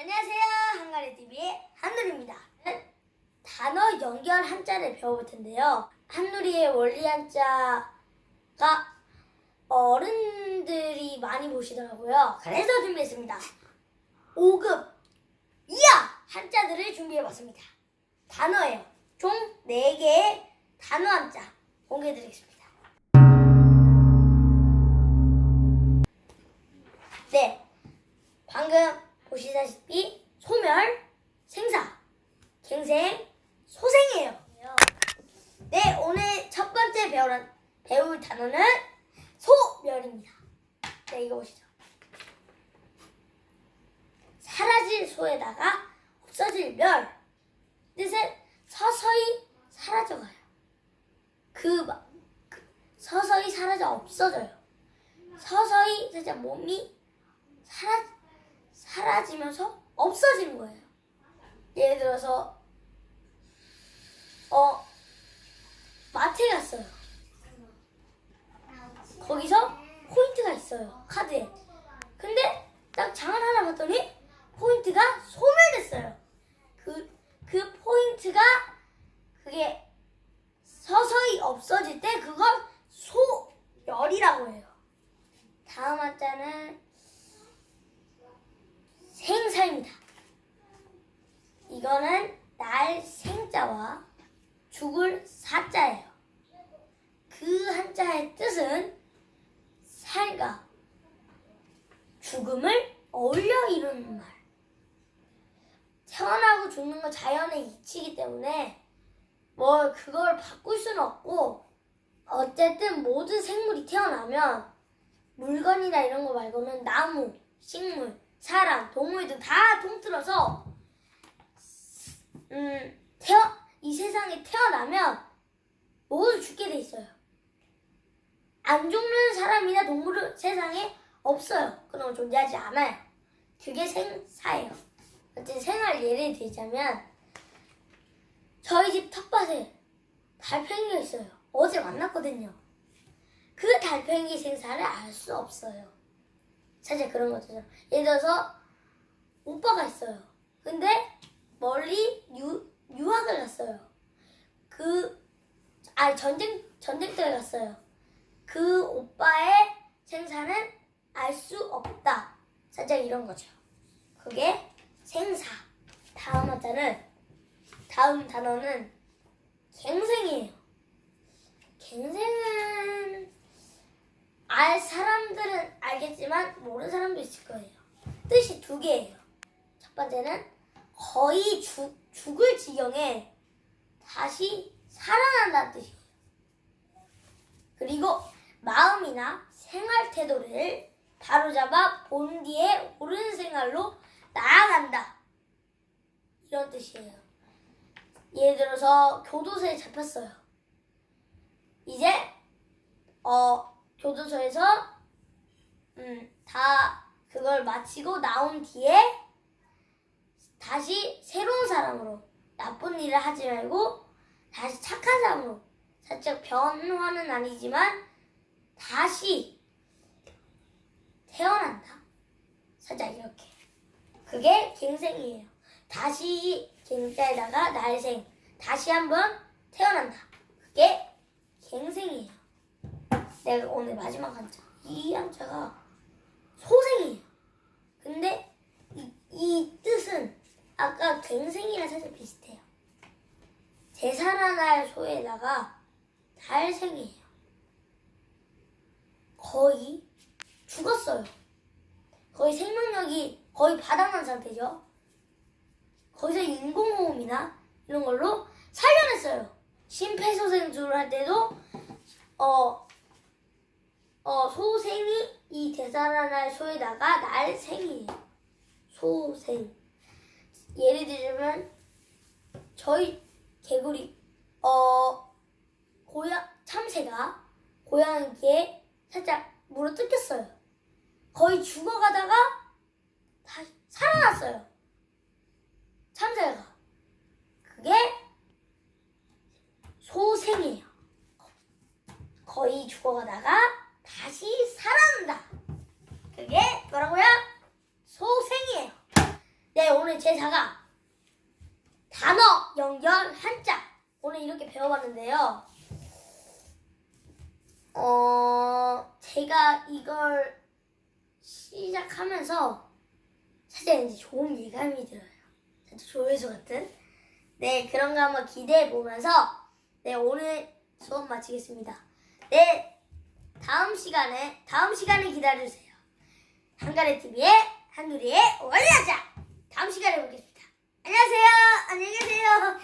안녕하세요. 한가리TV의 한누리입니다. 단어 연결 한자를 배워볼 텐데요. 한누리의 원리 한자가 어른들이 많이 보시더라고요. 그래서 준비했습니다. 5급 이하 한자들을 준비해봤습니다. 단어예요. 총 4개의 단어 한자 공개해드리겠습니다. 소생이에요. 네, 오늘 첫 번째 배울, 배울 단어는 소멸입니다. 네, 이거 보시죠. 사라질 소에다가 없어질 멸. 뜻은 서서히 사라져가요. 그, 마- 그 서서히 사라져 없어져요. 서서히 살짝 몸이 사라, 사라지면서 없어지는 거예요. 예를 들어서, 어, 마트에 갔어요. 거기서 포인트가 있어요. 카드에. 근데 딱 장을 하나 봤더니 포인트가 소멸됐어요. 그, 그 포인트가 그게 서서히 없어질 때 그걸 소멸이라고 해요. 다음 한자는 생사입니다. 이거는 날 생자와 죽을 사자예요. 그 한자의 뜻은 살과 죽음을 어울려 이루는 말. 태어나고 죽는 건 자연의 이치이기 때문에 뭐 그걸 바꿀 수는 없고 어쨌든 모든 생물이 태어나면 물건이나 이런 거 말고는 나무, 식물, 사람, 동물 등 다 통틀어서 음, 태어 이 세상에 태어나면 모두 죽게 돼 있어요. 안 죽는 사람이나 동물은 세상에 없어요. 건 존재하지 않아요. 그게 생사예요. 어쨌든 생활 예를 들자면 저희 집 텃밭에 달팽이가 있어요. 어제 만났거든요. 그 달팽이 생사를 알 수 없어요. 사실 그런 거죠. 예를 들어서 오빠가 있어요. 근데 멀리 유, 유학을 갔어요. 그, 아 전쟁, 전쟁터에 갔어요. 그 오빠의 생사는 알 수 없다. 살짝 이런 거죠. 그게 생사. 다음 한자는, 다음 단어는 갱생이에요. 갱생은 알 사람들은 알겠지만 모르는 사람도 있을 거예요. 뜻이 두 개예요. 첫 번째는 거의 죽, 죽을 지경에 다시 살아난다는 뜻이에요. 그리고 마음이나 생활 태도를 바로잡아 본 뒤에 옳은 생활로 나아간다. 이런 뜻이에요. 예를 들어서 교도소에 잡혔어요. 이제 어 교도소에서 음, 다 그걸 마치고 나온 뒤에 다시 새로운 사람으로 나쁜 일을 하지 말고 다시 착한 사람으로 살짝 변화는 아니지만 다시 태어난다. 살짝 이렇게. 그게 갱생이에요. 다시 갱자에다가 날생. 다시 한번 태어난다. 그게 갱생이에요. 내가 오늘 마지막 한자. 이 한자가 소생이에요. 근데 이, 이 뜻은 아까 갱생이랑 살짝 비슷해요. 제사라날 소에다가 달생이에요. 거의 죽었어요. 거의 생명력이 거의 바닥난 상태죠. 거기서 인공호흡이나 이런 걸로 살려냈어요. 심폐소생술을 할 때도 어, 어 소생이 이 대사라날 소에다가 날 생이에요. 소생. 예를 들자면 저희 개구리 어 고양 참새가 고양이에 살짝 물어 뜯겼어요. 거의 죽어가다가 다시 살아났어요. 참새가 그게 소생이에요. 거의 죽어가다가 다시 살아난다. 그게 뭐라고요? 소생이에요. 네, 오늘 제사가 단어 연결 한자 오늘 이렇게 배워봤는데요. 어 제가 이걸 시작하면서 사실 이제 좋은 예감이 들어요. 저도 조회수 같은. 네, 그런 거 한번 기대해 보면서 네, 오늘 수업 마치겠습니다. 네, 다음 시간에, 다음 시간에 기다려주세요. 한가래 TV의 한누리의 원래자! 다음 시간에 보겠습니다. 안녕하세요! 안녕히 계세요!